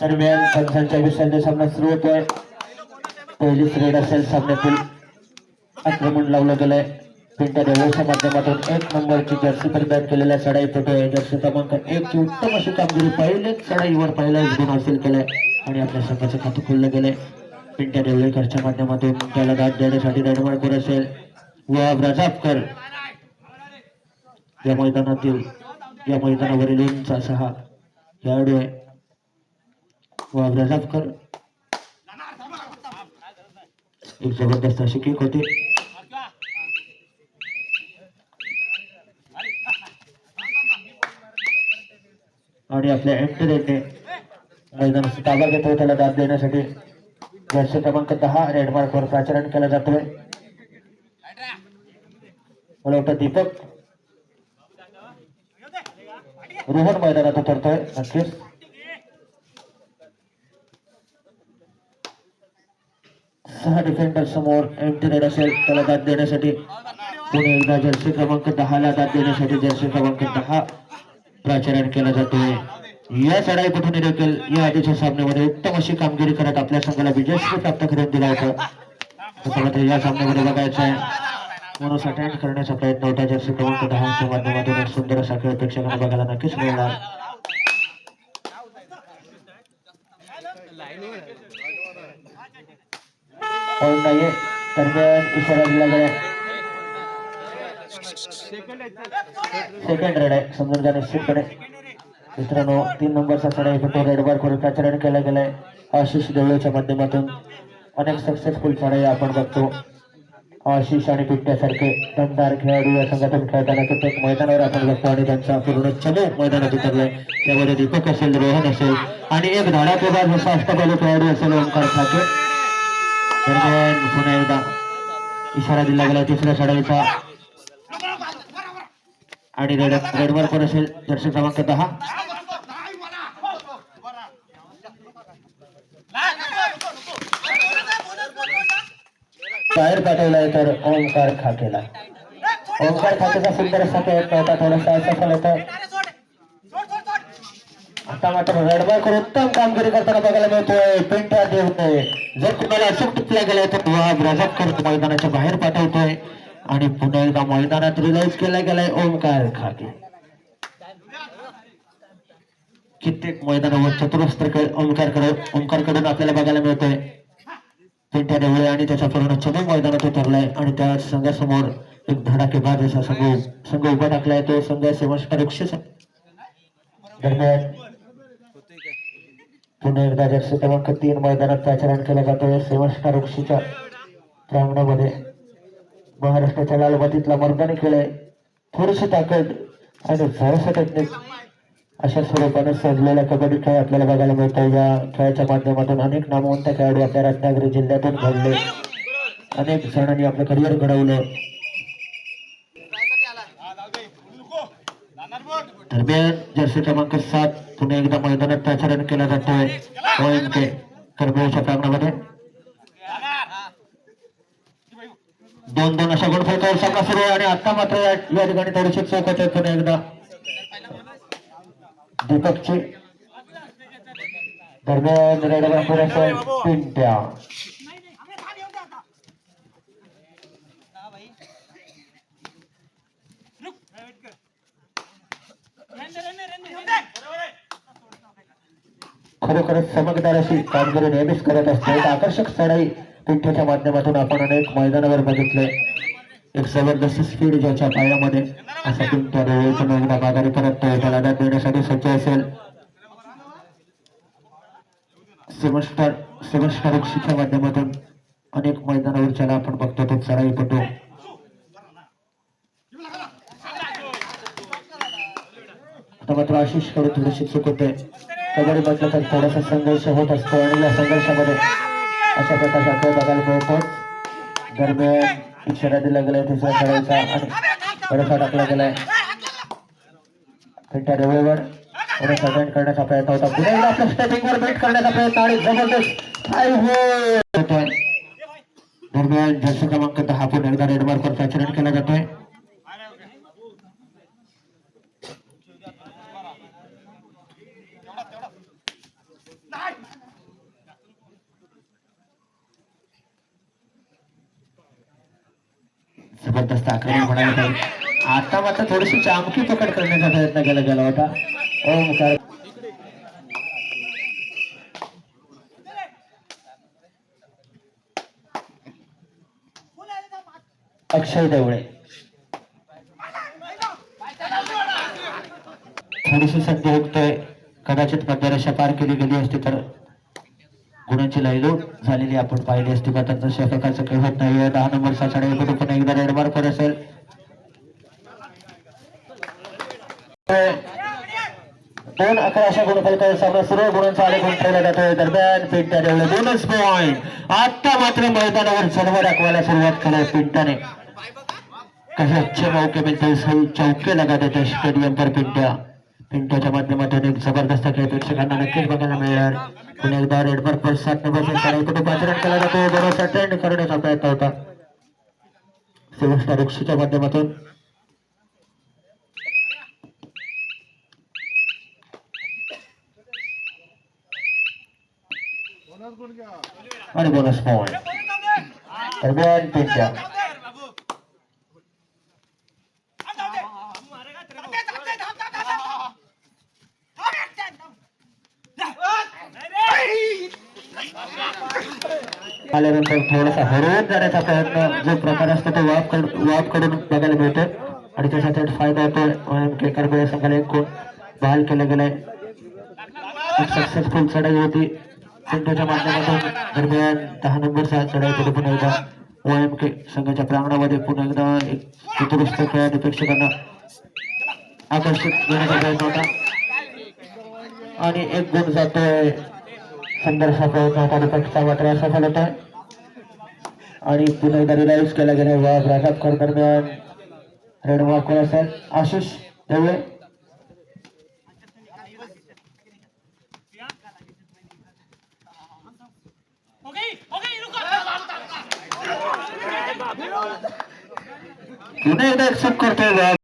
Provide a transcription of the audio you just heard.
दरम्यान पंचांच्या विसर्जन सामना सुरू होतोय. पहिली रेड असेल सामन्यातील. आक्रमण लावलं गेलंय. पिंट्या देवळच्या माध्यमातून एक नंबरची जर्सी परिधान केलेल्या सडाई फोटो आहे जर्सी क्रमांक एक ची उत्तम अशी कामगिरी पहिलेच सडाईवर पहिलाच गुण हासिल केलाय. आणि आपल्या संघाचं खातं खुललं गेलंय. पिंट्या देवळेकरच्या माध्यमातून त्याला दाद देण्यासाठी रणवळकर असेल. व रजापकर या मैदानातील या मैदानावरील उंच असा हा खेळाडू आहे व रजापकर एक जबरदस्त अशी किक होती. आणि आपल्या एंटरने मैदानाचा ताबा घेतोय त्याला दाद देण्यासाठी. जर्सी क्रमांक दहा रेड मार्कवर प्राचरण केला जातोय. मला वाटतं दीपक. रोहन मैदानात उतरतोय. नक्कीच. सहा डिफेंडर समोर एमटी रेड असेल त्याला दाद देण्यासाठी. पुणे एकदा जर्सी क्रमांक दहाला दाद देण्यासाठी जर्सी क्रमांक दहा प्राचारण केला जातोय. या चढाई पठून देखील या आधीच्या सामन्यामध्ये उत्तम अशी कामगिरी करत आपल्या संघाला विजयश्री प्राप्त करून दिला होता. मात्र या सामन्यामध्ये बघायचं आहे. म्हणून अटेंड करण्याचा प्रयत्न होता. जर्सी क्रमांक दहाच्या माध्यमातून सुंदर असा खेळ प्रेक्षकांना बघायला नक्कीच मिळणार. पाऊल नाहीये दरम्यान इशारा दिला गेला सेकंड रेड आहे समजून घ्या निश्चितपणे. मित्रांनो तीन नंबरचा चढाई फोटो रेड बार करून प्रचारण केला गेलाय. आशिष देवळेच्या माध्यमातून अनेक सक्सेसफुल चढाई आपण बघतो. आशिष आणि पिट्ट्यासारखे दमदार खेळाडू या संघातून खेळताना प्रत्येक मैदानावर आपण बघतो आणि त्यांचा पूर्ण चमू मैदानात उतरलाय. त्यामध्ये दीपक असेल रोहन असेल आणि एक धडाकेबाज जसा अष्टपैलू खेळाडू असेल ओंकार ठाकरे. दरम्यान पुन्हा एकदा. इशारा दिला गेला तिसऱ्या चढाईचा आणि रेड रेडवर कोण असेल जर्सी क्रमांक दहा? बाहेर पाठवलाय तर ओंकार खाकेला. ओंकार खाकेचा सुंदर असा प्रयत्न होता थोडासा असफल होता आता मात्र रेडबाय करून उत्तम कामगिरी करताना बघायला मिळतोय. पिंट्या देवतोय जर तुम्हाला अचूक टिपला गेलाय तर वाब रजत मैदानाच्या बाहेर पाठवतोय. आणि पुन्हा एकदा मैदानात रिलाईज केला गेलाय ओमकार खाके. कित्येक मैदानावर चतुरस्त्र ओंकारकडे ओंकारकडून आपल्याला बघायला मिळतोय. पिंट्या देवळे आणि त्याचा पूर्ण चमू मैदानात उतरलाय. आणि त्या संघासमोर एक धडाकेबाज असा संघ संघ उभा टाकलाय. तो संघ सेवष्ट दरम्यान पुन्हा एकदा जर्सी क्रमांक तीन मैदानात प्रचारण केलं जातोय. सेवष्ट वृक्षीच्या प्रांगणामध्ये महाराष्ट्राच्या लालबातीतला मर्दानी आहे. थोडीशी ताकद आणि भरसा टेक्निक अशा स्वरूपाने सजलेला कबड्डी खेळ आपल्याला बघायला मिळतो या खेळाच्या माध्यमातून अनेक नामवंत खेळाडू आपल्या रत्नागिरी जिल्ह्यातून घडले. अनेक जणांनी आपलं करिअर घडवलं. दरम्यान जर्सी क्रमांक सात पुन्हा एकदा मैदानात प्रचारण केला जातोय. ओएम के करबेळच्या प्रांगणामध्ये दोन दोन अशा गुणफलकावर सामना सुरू आहे आणि आता मात्र या ठिकाणी थोडीशी चौक होते पुन्हा एकदा दीपकची. दरम्यान रेडवर पुरेसं पिंट्या. खरोखरच चमकदार अशी कामगिरी नेहमीच करत असते. एक आकर्षक चढाई पिंठ्याच्या माध्यमातून आपण अनेक मैदानावर बघितले. एक जबरदस्त स्पीड ज्याच्या पायामध्ये असा पिंट्या माघारी परततोय त्याला देण्यासाठी सज्ज असेल. सेमस्टार माध्यमातून अनेक मैदानावर ज्याला आपण बघतो तो चढाई पटू आता मात्र आशिषकडे थोडीशी चूक होते. कबड्डी म्हटलं तर थोडासा संघर्ष होत असतो आणि या संघर्षामध्ये अशा प्रकारचा खेळ बघायला मिळतोच दरम्यान इशारा दिला गेलाय तिसऱ्या खेळायचा आणि थोडासा टाकला गेलाय. फिट्या रेवेवर थोडं अटेंड करण्याचा प्रयत्न होता. पुन्हा एकदा आपल्या स्टेपिंगवर बेट करण्याचा प्रयत्न आणि जबरदस्त होतोय. दरम्यान जर्सी क्रमांक दहा पुन्हा एकदा रेड मार्कवर प्रचारण केला जातोय. जबरदस्त आक्रमण म्हणायला पाहिजे आता मात्र थोडीशी चामकी पकड करण्याचा प्रयत्न केला गेला होता. ओमकार अक्षय देवळे. थोडीशी संधी हुकतोय कदाचित मध्यरेषा पार केली गेली असती तर गुणांची लाईलो झालेली आपण पाहिली असती. का त्यांचा शतकाचं काही होत नाही दहा नंबर चढाई कुठे पण एकदा रेड मार्कर असेल. दोन अकरा अशा गुणफलकाचा सामना सर्व गुणांचा आलेख ठेवला जातोय. दरम्यान पिंट्या देवळे बोनस पॉईंट आता मात्र मैदानावर सर्व दाखवायला सुरुवात केली पिंटाने कसे अच्छे मौके मिळते चौके लगा देते स्टेडियम पर पिंट्या. पिंटोच्या माध्यमातून एक जबरदस्त खेळ प्रेक्षकांना नक्कीच बघायला मिळणार पुन्हा एकदा रेड पर सात नंबरचा चढाई कुठे पाचरण केला जातो? बरोबर ट्रेंड करण्याचा प्रयत्न होता. सेवन रुक्षीच्या माध्यमातून. आणि बोनस पॉईंट दरम्यान पिंट्या आल्यानंतर थोडासा हरवून जाण्याचा प्रयत्न जो प्रकार असतो तो वाप कड- वापकडून बघायला मिळतो. आणि त्याचा फायदा होतो केकर करबळे संघाला एक कोण बहाल केलं गेलाय. सक्सेसफुल चढाई होती. पिंटूच्या माध्यमातून दरम्यान दहा नंबरचा चढाई पुढे पुन्हा एकदा. ओएम के संघाच्या प्रांगणामध्ये पुन्हा एकदा एक चतुरुस्त खेळाडू प्रेक्षकांना आकर्षित करण्याचा प्रयत्न होता. आणि एक गुण जातोय. सुंदरसा प्रयत्न होता दीपकचा मात्र सफल होतोय आणि पुन्हा एकदा रिलायन्स केला गेला वाघ राजापूर दरम्यान रेड मार्क असेल? आशिष देवळे पुन्हा एकदा एक्सेप्ट करतोय